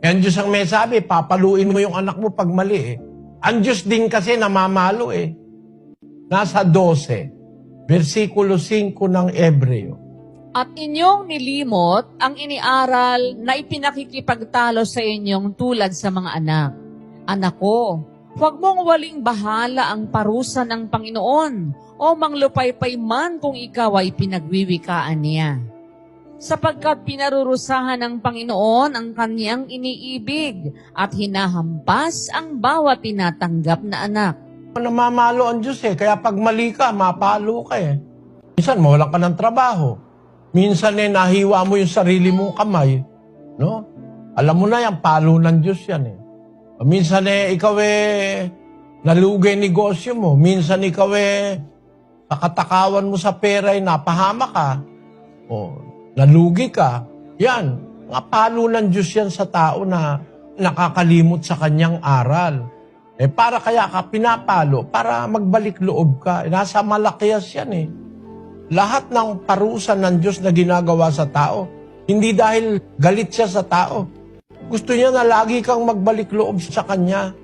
Yan Diyos ang may sabi, papaluin mo yung anak mo pag mali eh. Ang Diyos din kasi namamalo eh. Nasa 12, versikulo 5 ng Ebreo. At inyong nilimot ang iniaral na ipinakikipagtalo sa inyong tulad sa mga anak. Anak ko, huwag mong waling bahala ang parusa ng Panginoon o manglupaypay man kung ikaw ay pinagwiwikaan niya. Sapagkat pinarurusahan ng Panginoon ang kanyang iniibig at hinahampas ang bawat tinatanggap na anak. Namamalo ang Diyos eh, kaya pag mali ka, mapalo ka eh. Minsan mawalan ka ng trabaho. Minsan eh, nahiwa mo yung sarili mong kamay. No? Alam mo na yan, palo ng Diyos yan eh. Minsan eh, ikaw eh, nalugay negosyo mo. Minsan ikaw eh, sa katakawan mo sa pera eh, napahama ka. O, nalugi ka. Yan, mga palo ng Diyos yan sa tao na nakakalimot sa kanyang aral. Eh, para kaya ka pinapalo, para magbalik loob ka. Eh, Nasa malakias yan eh. Lahat ng parusa ng Diyos na ginagawa sa tao, hindi dahil galit siya sa tao. Gusto niya na lagi kang magbalik loob sa Kanya.